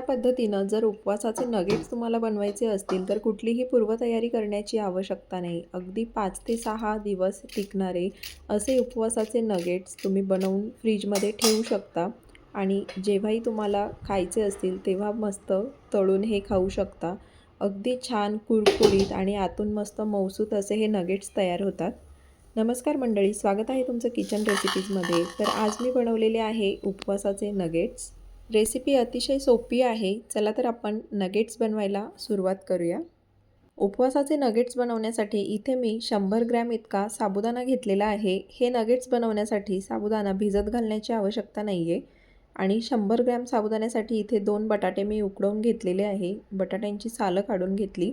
अशा पद्धतीनं जर उपवासाचे नगेट्स तुम्हाला बनवायचे असतील तर कुठलीही पूर्वतयारी करण्याची आवश्यकता नाही. अगदी पाच ते सहा दिवस टिकणारे असे उपवासाचे नगेट्स तुम्ही बनवून फ्रीजमध्ये ठेवू शकता आणि जेव्हाही तुम्हाला खायचे असतील तेव्हा मस्त तळून हे खाऊ शकता. अगदी छान कुरकुरीत आणि आतून मस्त मौसूत असे हे नगेट्स तयार होतात. नमस्कार मंडळी स्वागत आहे तुमचं किचन रेसिपीजमध्ये तर आज मी बनवलेले आहे उपवासाचे नगेट्स. रेसिपी अतिशय सोपी आहे. चला तर आपण नगेट्स बनवायला सुरुवात करूया. उपवासाचे नगेट्स बनवण्यासाठी इथे मी शंभर ग्रॅम इतका साबुदाणा घेतलेला आहे. हे नगेट्स बनवण्यासाठी साबुदाणा भिजत घालण्याची आवश्यकता नाही आहे आणि शंभर ग्रॅम साबुदाण्यासाठी इथे दोन बटाटे मी उकडवून घेतलेले आहे. बटाट्यांची सालं काढून घेतली.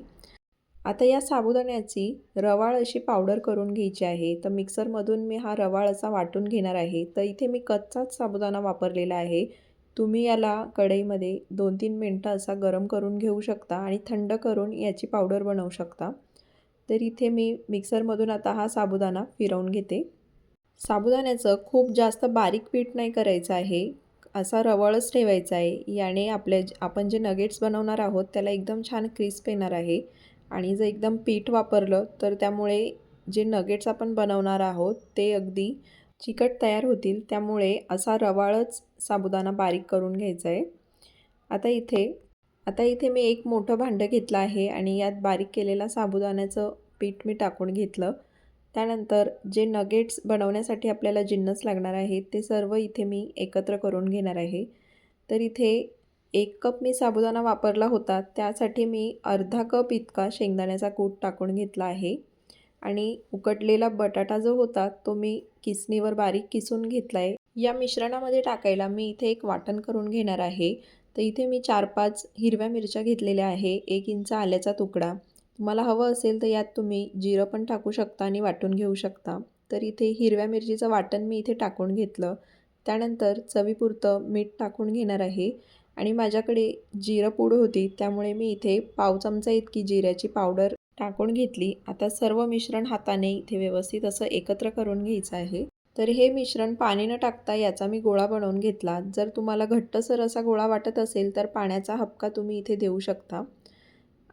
आता या साबुदाण्याची रवाळ अशी पावडर करून घ्यायची आहे. तर मिक्सरमधून मी हा रवाळ असा वाटून घेणार आहे. तर इथे मी कच्चाच साबुदाणा वापरलेला आहे. तुम्ही याला कढईमध्ये दोन तीन मिनटं असा गरम करून घेऊ शकता आणि थंड करून याची पावडर बनवू शकता. तर इथे मी मिक्सरमधून आता हा साबुदाणा फिरवून घेते. साबुदाण्याचं खूप जास्त बारीक पीठ नाही करायचं आहे. असा रवळच ठेवायचा आहे. याने आपल्या आपण जे नगेट्स बनवणार आहोत त्याला एकदम छान क्रिस्प येणार आहे. आणि जर एकदम पीठ वापरलं तर त्यामुळे जे नगेट्स आपण बनवणार आहोत ते अगदी चिकट तयार होतील त्यामुळे असा रवाळच साबुदाणा बारीक करून घ्यायचा आहे आता इथे आता इथे मी एक मोठं भांडं घेतलं आहे आणि यात बारीक केलेला साबुदाण्याचं पीठ मी टाकून घेतलं. त्यानंतर जे नगेट्स बनवण्यासाठी आपल्याला जिन्नस लागणार आहेत ते सर्व इथे मी एकत्र करून घेणार आहे. तर इथे एक कप मी साबुदाणा वापरला होता त्यासाठी मी अर्धा कप इतका शेंगदाण्याचा कूट टाकून घेतला आहे. आणि उकटलेला बटाटा जो होता तो मी किसणीवर बारीक किसून घेतला आहे या मिश्रणामध्ये टाकायला मी इथे एक वाटण करून घेणार आहे. तर इथे मी चार पाच हिरव्या मिरच्या घेतलेल्या आहे एक इंच आल्याचा तुकडा. तुम्हाला हवं असेल तर यात तुम्ही जिरं पण टाकू शकता आणि वाटून घेऊ शकता. तर इथे हिरव्या मिरचीचं वाटण मी इथे टाकून घेतलं. त्यानंतर चवीपुरतं मीठ टाकून घेणार आहे आणि माझ्याकडे जिरं पूड होती त्यामुळे मी इथे पाव चमचा इतकी जिऱ्याची पावडर टाकून घेतली. आता सर्व मिश्रण हाताने इथे व्यवस्थित असं एकत्र करून घ्यायचं आहे. तर हे मिश्रण पाणी न टाकता याचा मी गोळा बनवून घेतला. जर तुम्हाला घट्टसर असा गोळा वाटत असेल तर पाण्याचा हपका तुम्ही इथे देऊ शकता.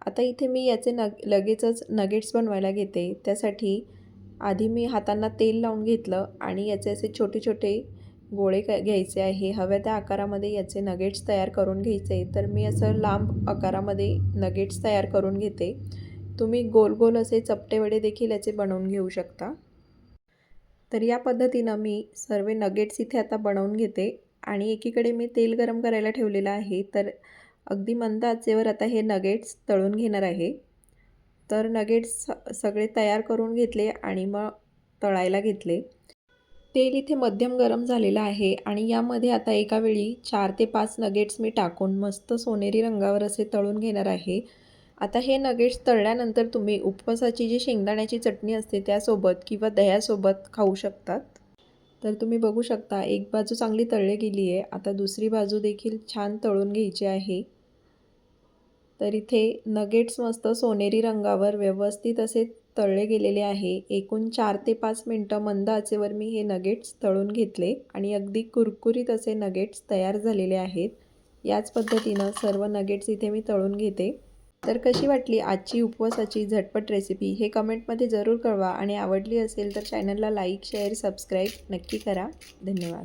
आता इथे मी याचे नग लगेचच नगेट्स बनवायला घेते. त्यासाठी आधी मी हातांना तेल लावून घेतलं आणि याचे असे छोटे छोटे गोळे क घ्यायचे आहे. हव्या त्या आकारामध्ये याचे नगेट्स तयार करून घ्यायचे. तर मी असं लांब आकारामध्ये नगेट्स तयार करून घेते. तुम्ही गोल गोल असे चपटे वडे देखील याचे बनवून घेऊ शकता. तर या पद्धतीनं मी सर्व नगेट्स इथे आता बनवून घेते आणि एकीकडे मी तेल गरम करायला ठेवलेलं आहे. तर अगदी मंद आचेवर आता हे नगेट्स तळून घेणार आहे. तर नगेट्स सगळे तयार करून घेतले आणि मग तळायला घेतले. तेल इथे मध्यम गरम झालेलं आहे आणि यामध्ये आता एका वेळी चार ते पाच नगेट्स मी टाकून मस्त सोनेरी रंगावर असे तळून घेणार आहे. आता हे नगेट्स तळल्यानंतर तुम्ही उपवासाची जी शेंगदाण्याची चटणी असते त्यासोबत किंवा दह्यासोबत खाऊ शकतात? तर तुम्ही बघू शकता एक बाजू चांगली तळली गेली आहे. आता दुसरी बाजू देखील छान तळून घ्यायची आहे. तर इथे नगेट्स मस्त सोनेरी रंगावर व्यवस्थित असे तळले गेलेले आहे. एकूण चार ते पाच मिनटं मंद आचेवर मी हे नगेट्स तळून घेतले आणि अगदी कुरकुरीत असे नगेट्स तयार झालेले आहेत. याच पद्धतीनं सर्व नगेट्स इथे मी तळून घेते. तर कशी वाटली आजची उपवासाची झटपट रेसिपी हे कमेंटमध्ये जरूर कळवा आणि आवडली असेल तर चॅनलला लाईक शेअर सबस्क्राईब नक्की करा. धन्यवाद.